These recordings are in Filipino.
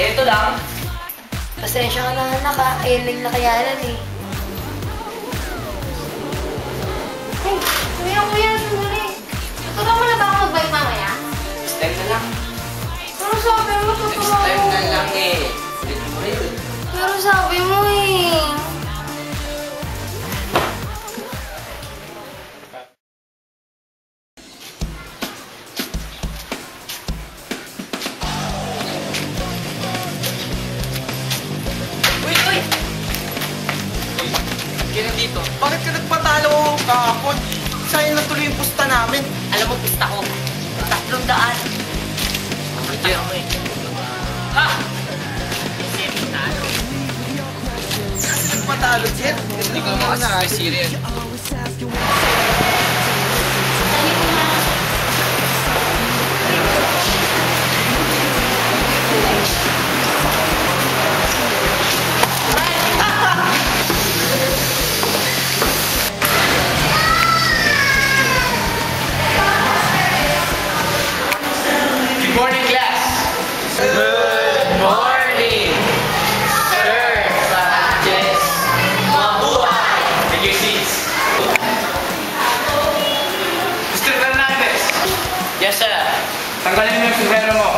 Ito lang. Pasensya ka na anak ha. Ayun lang nakayanan eh. Ay, kuya, kuya, sandali. Tuturuan mo na ba ako mag-bike mamaya? Next time na lang. Pero sabi mo, Next tuturuan time mo. na lang eh. Ulit mo rin. Pero sabi mo eh. Namin. Alam mo, pusta ko. Tatlong daan. Roger. Ha? Kasi nagpatalo, Jet. Hindi ko naman nakakasiri Good morning, sir, Jess. Mabuhay. Take seats. Mr. Fernandez. Yes, sir. Tanggalin mo yung sombrero mo.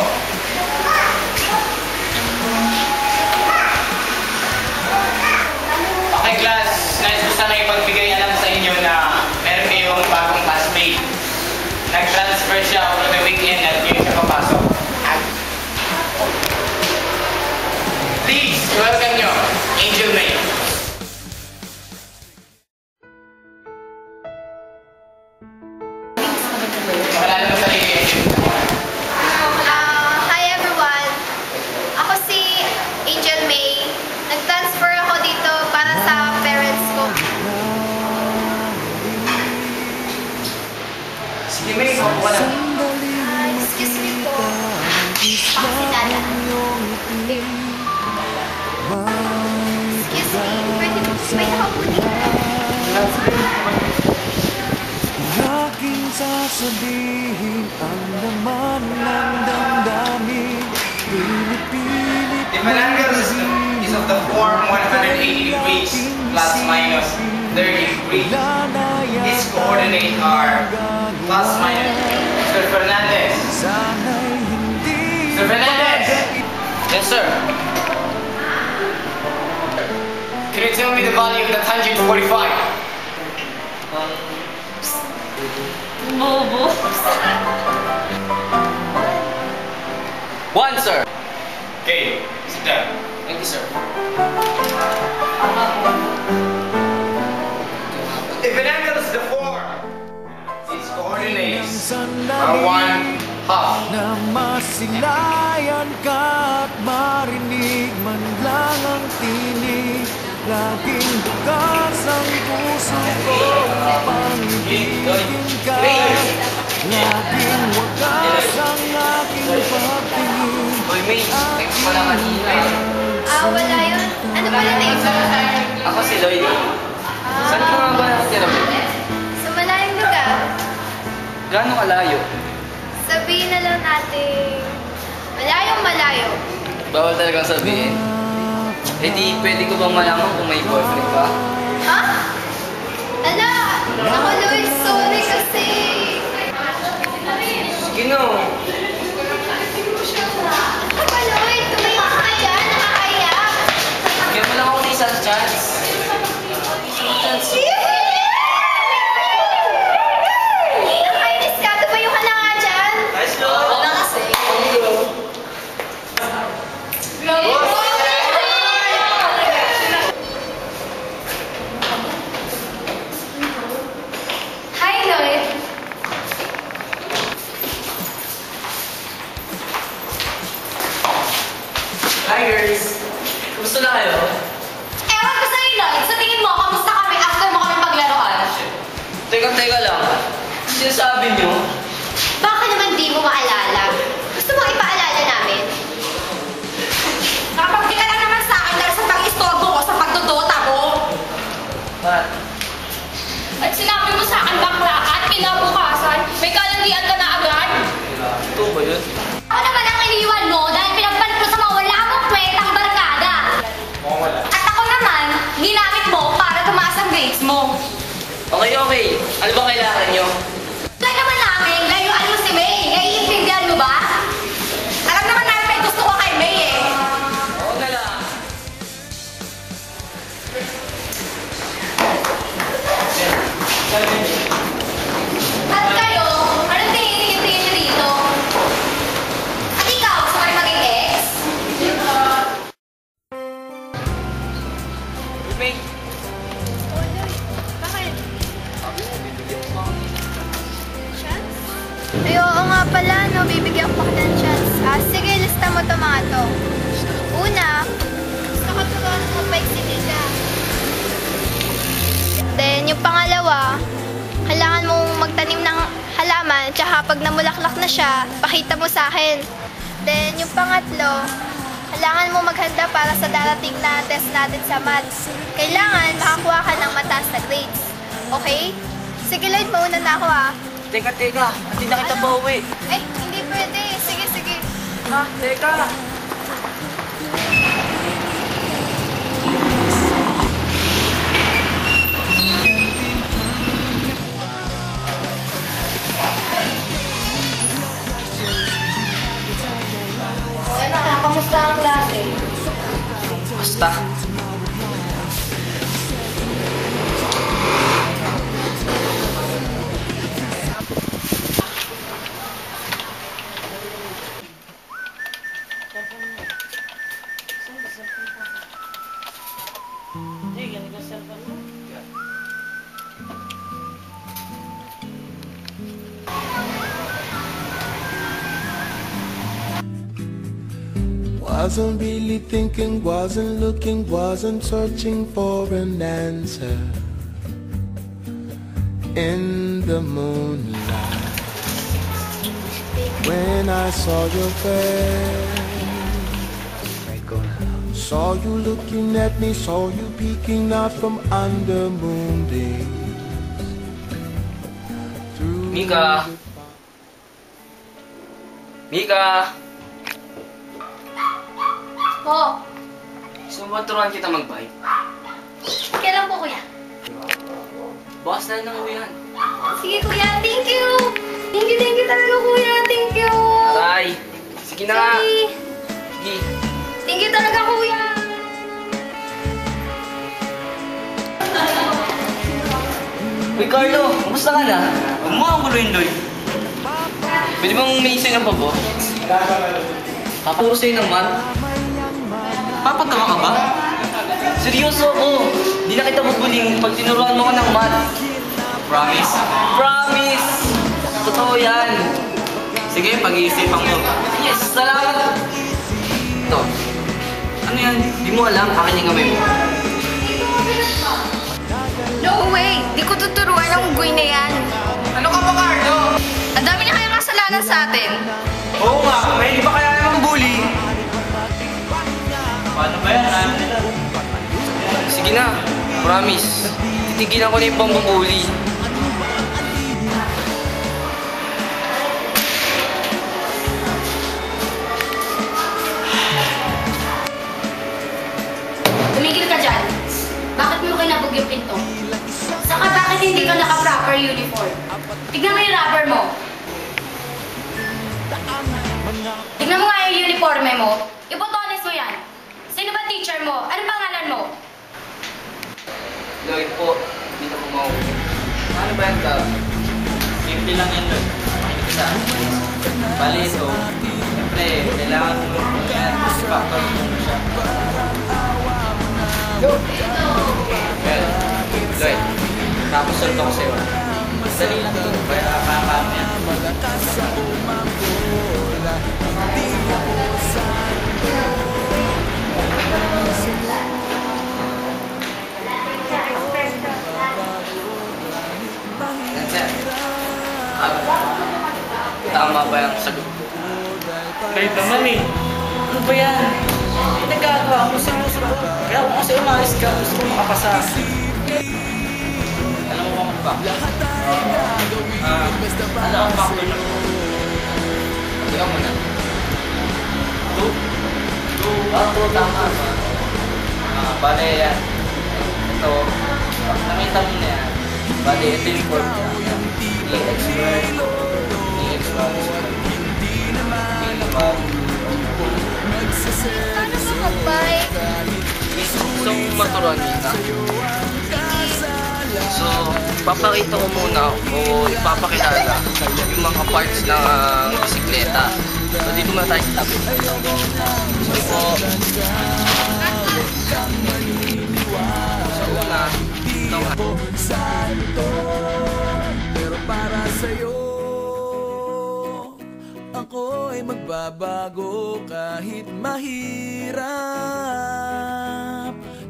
Ah, excuse me po. Dada. Excuse me, pwede po may nakaupo dito. Aking sasabihin ang laman ng damdamin Pinipilit The Manangal is, of the form 180 degrees plus minus 30 degrees. Its coordinate are plus minus. Mr. Fernandez. Sana'y Mr. Fernandez! Yes, sir. Can you tell me the value of the tangent 45? Bobo. One, sir. Okay, sit down. Thank you, sir. Half. Na masilayan ka at marinig man lang ang tinig Laging bukas ang puso ko upang ibigin ka Laging wagas ang aking pagtingin na kanina. Ah, wala yun. Ano pala mo? Ako si Lloyd. Saan ka nga ba nakatira Gaano kalayo? Sabihin na lang natin, malayong malayo. Bawal talagang sabihin. Eh di, pwede ko bang malaman kung may boyfriend ka? Ha? Ala! Ako, Louis, sorry kasi... Gino, Ano ba, Louis? Tumayo ka kaya? Nakakaya. bigyan mo lang ako ng isang chance. gusto na kayo? Ewan eh, ko sa'yo, Lloyd. Sa tingin mo, kamusta kami after mo kami paglaruan? Teka, teka lang. Sinasabi niyo? Baka naman di mo maalala. Gusto mo ipaalala namin? Nakapagdi ka lang naman sa akin dahil sa pag-istorbo ko, sa pagdodota ko. What? At sinabi mo sa akin bakla at kinabukasan, may kalandian ka na agad? Ito ba yun? Ako naman ang iniwan Okay. Ano ba kailangan nyo? Natin sa maths. Kailangan makakuha ka ng mataas na grades. Okay? Sige, Lloyd, mauna na ako ah. teka, teka. Hindi na kita pa uwi. Eh, hindi pwede. Sige, sige. Ha? Teka. Ano na, kamusta ang klase? Basta. Wasn't really thinking, wasn't looking, wasn't searching for an answer. In the moonlight, when I saw your face, saw you looking at me, saw you peeking out from under moonbeams. Mika. Mika. Po, Gusto mo ba turuan kita mag-bike? kailan po kuya? Bukas na lang uwi yan. Sige kuya, thank you! Thank you, thank you talaga kuya, thank you! Aray. Sige na nga. Sorry. Sige. Thank you talaga kuya! Uy, Carlo. Kumusta ka na? Akong guluhin, Lloyd. Pwede bang may isa ng pabo? Papuro sa'yo ng man? Papatawa ka ba? Seryoso ako. Di na kita bubuling pag tinuruan mo ko ng math. Promise? Promise! Totoo yan. Sige, pag-iisipan ko. Yes, salamat! Ito. Ano yan? Di mo alam, akin yung kamay mo. No way! Di ko tuturuan ang guy na yan. Ano ka ba, Carlo? Ang dami na kayang kasalanan sa atin. Oo nga, may di ba Sige na, promise. Titigilan ko na yung pambubuli. Tumigil ka dyan. Bakit mo kinabog yung pinto? Saka bakit hindi ka naka-proper uniform? Tignan mo yung rubber mo. Tignan mo nga yung uniforme mo. Ipotones mo yan. Sino ba teacher mo? Anong pangalan mo? Lloyd po, hindi na kumauwi. Ano ba yan ka? Simple lang yan, Lloyd. Makinig ka sa. Bali ito, siyempre, kailangan mo yan. Kasi factor mo na siya. Well, Lloyd, tapos ulit ako sa'yo. Dali lang ito, kaya kakakaano yan. Yan, sir. Ah, tama ba yung sagot ko? Kahit naman eh. Ano ba yan? Nagagawa ko sa Kaya kung kasi umalis ka, gusto ko makapasa. factor? Ah, ano ang factor na? Teka muna. Two? Two? Ah, two, tama. Ah, bale yan. Ito, nakita mo na yan. Bale, ito yung fourth niya. EX1, EX1, EX1. Paano ba mag-bike? Gusto maturuan nila? So, papakita ko muna o ipapakilala yung mga parts ng bisikleta. So, dito muna tayo sa tabi. So, po, ito nga. Pero para sa'yo Ako'y magbabago kahit mahirap.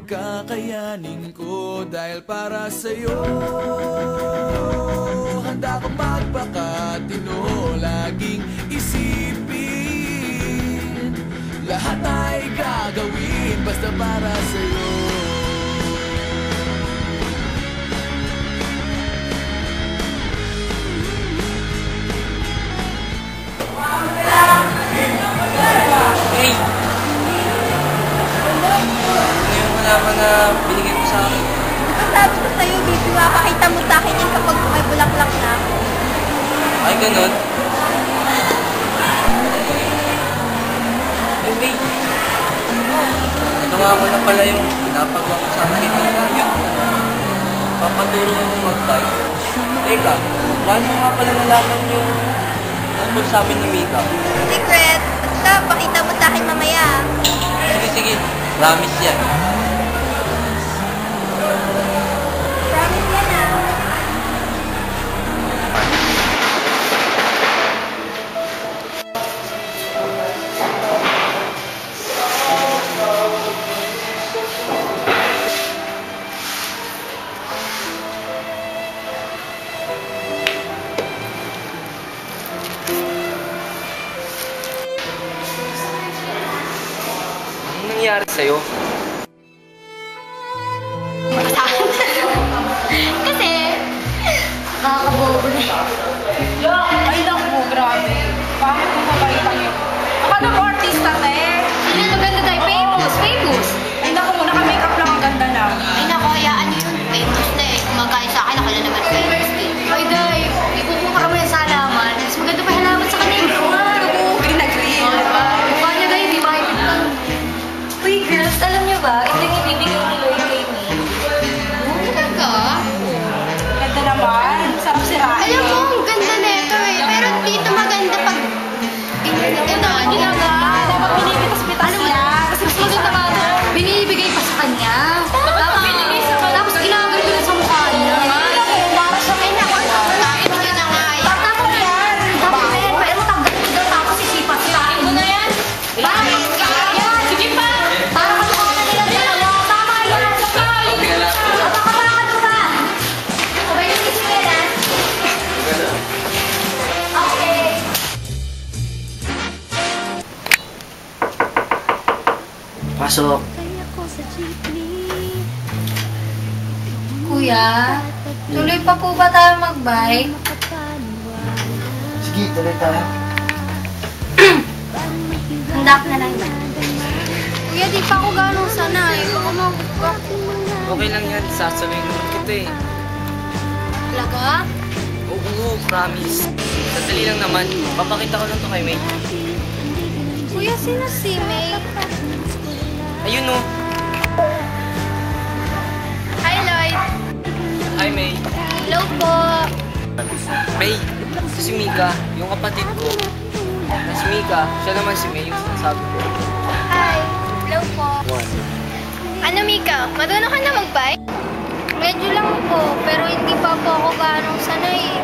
Kakayanin ko dahil para sa'yo Handa ko magpakatino Laging isipin. Lahat ay gagawin Basta para sa'yo Hey! Ngayon mo naman na binigay mo sa akin. Sabi ko sa'yo, baby, makakita mo sa akin yan kapag may bulaklak na ako. Ay, ganun. Hey, babe. Ito nga mo na pala yung pinapagawa ko sa akin. Yun. Papaturo mo mag-type. Teka, paano nga pala nalaman yung tungkol sa amin ni Mika? Secret. Basta, pakita mo sa akin mamaya. Sige, sige. Promise yan. Nangyari sa'yo? Mag-bike? Sige, tuloy tayo. Handak na lang ba? Kuya, di pa ako ganong sanay. Baka mabukbak. Okay lang yan. Sasabihin naman kita eh. Talaga? Oo, promise. Sandali lang naman. Papakita ko lang to kay May. Kuya, sino si May? Ayun oh. Hi, Lloyd. Hi, May. Hello po. May, ito si Mika, yung kapatid ko. Na si Mika, siya naman si May, yung sinasabi ko. Hi. Hello po. Ano, Mika? Marunong ka na mag-bike? Medyo lang po, pero hindi pa po ako ganong sanay. eh.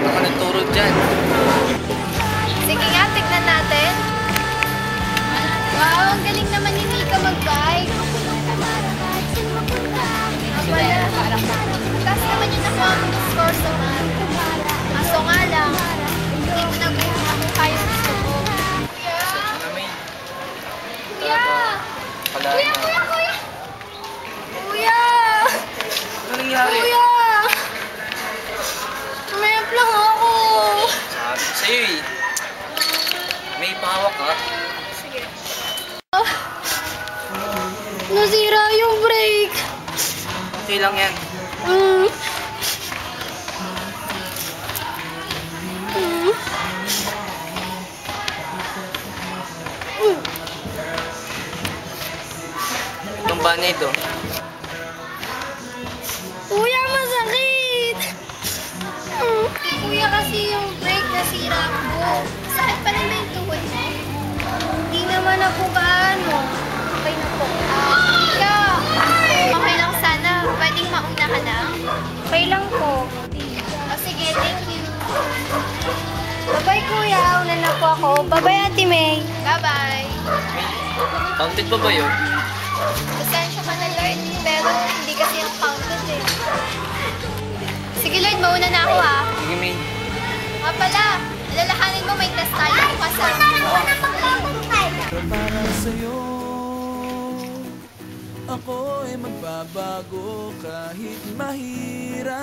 Baka nagturo dyan. Sige nga, tignan natin. Wow, ang galing naman ni Mika mag-bike. Kuya, kuya, kuya! Kuya! Anong nangyari? Kuya! Tumayap lang ako! Ko sa'yo eh. May pahawak ka. Sige. Nasira yung brake. Okay lang yan. Mm. Itong ba na ito? Kuya, masakit! Kuya, kasi yung brake nasira ko. Sakit pa naman yung tuhod mo. Hindi naman ako gaano. Okay na po. Kuya, okay lang sana. Pwedeng mauna ka na. Okay lang po. O sige, thank you. Bye-bye, kuya. Una na po ako. Bye-bye, Ate May. Bye-bye. Counted pa ba yun? Pasensya ka na, Lord. Pero hindi kasi yung counted eh. Sige, Lord. Mauna na ako, ha. Sige, May. Nga pala, alalahanin mo may test tayo bukas, ha. Para sa'yo Ako'y magbabago kahit mahirap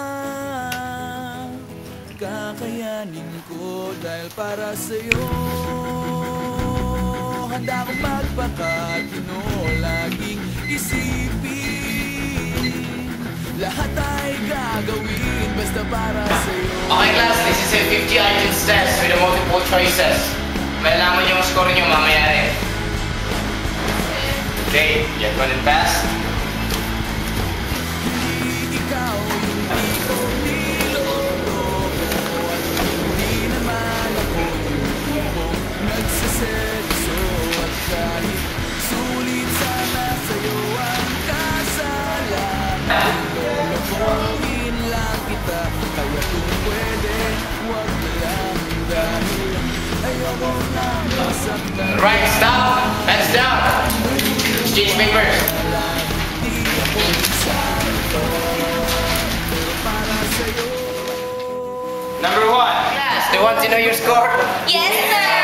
Kakayanin ko dahil para sa'yo Handa akong magpakatino Laging isipin Lahat ay gagawin Basta para sa'yo Okay class, this is a 50 items test with the multiple choices. Malalaman yung score nyo mamaya rin. Okay, one and pass. Right, stop. Hands down. Exchange papers. Number one. Class, do you want to know your score? Yes, sir!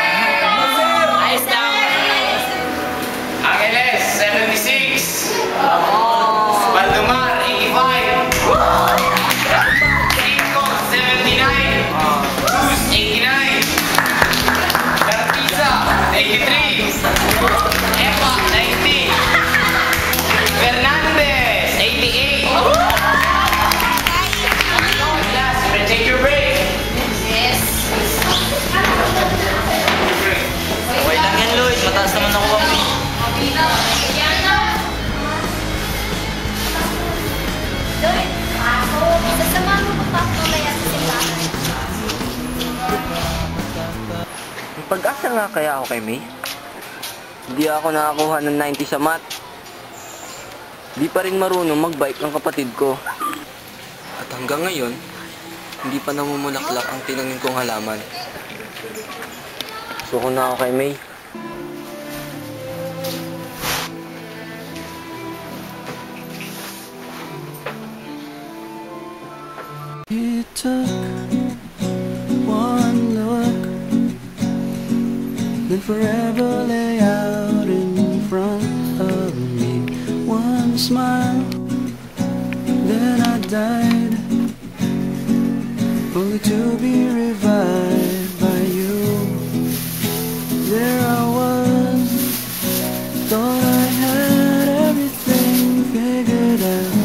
Hindi ako nakakuha ng 90 sa math. Di pa rin marunong magbike ng kapatid ko. At hanggang ngayon, hindi pa namumulaklak ang tinanim kong halaman. Suko na ako kay May. It took one look, then forever lay out smile, then I died, only to be revived by you. There I was, thought I had everything figured out.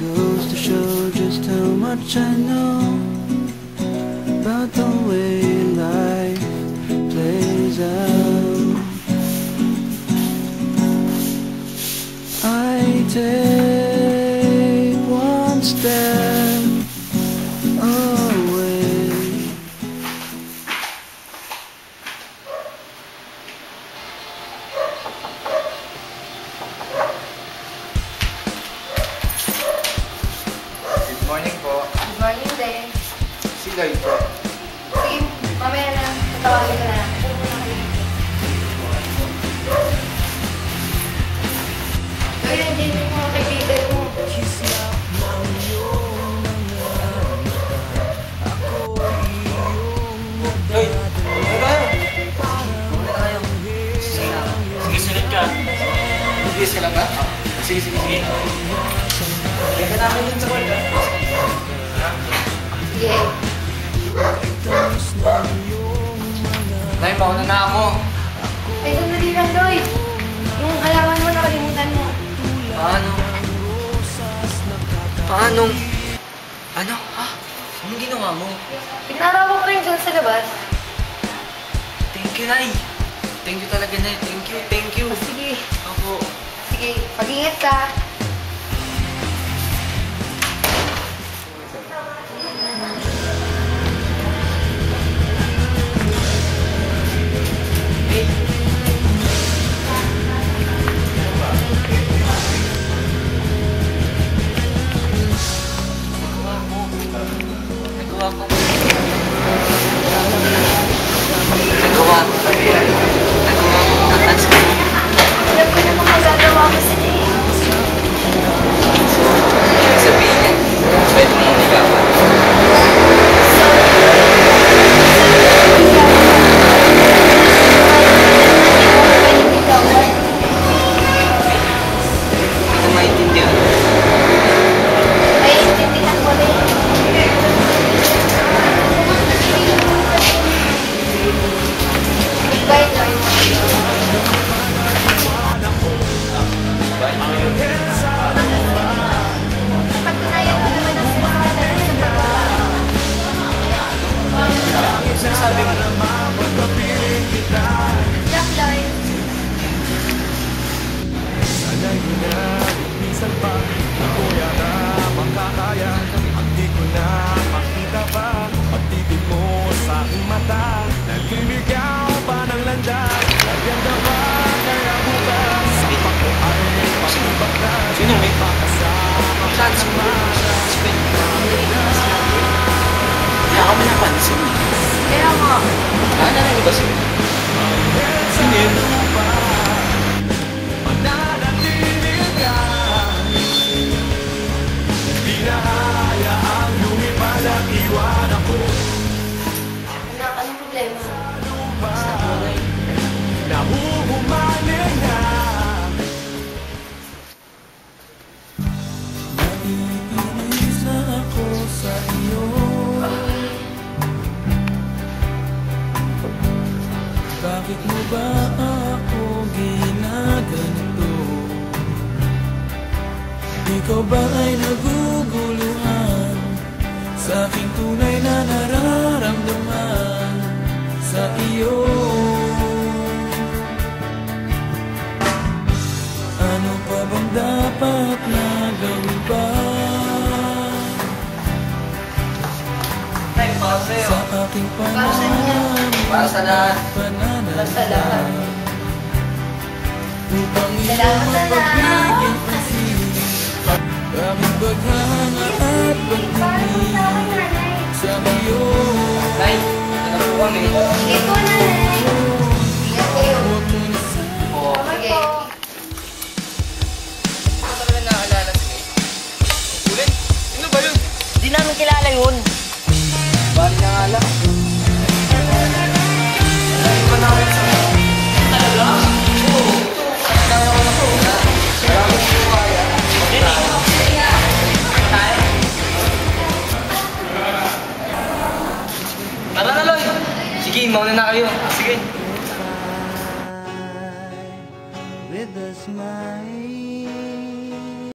Goes to show just how much I know say. Nay, mauna na ako. Ay, sandali lang, Lloyd. Yung halaman mo, nakalimutan mo. Paano? Paano? Ano? Ha? Anong ginawa mo? Pinarawa ko rin dyan sa labas. Thank you, Nay. Thank you talaga, Nay. Thank you, thank you. Oh, sige. Ako. Sige, pag-ingat ka. Thank.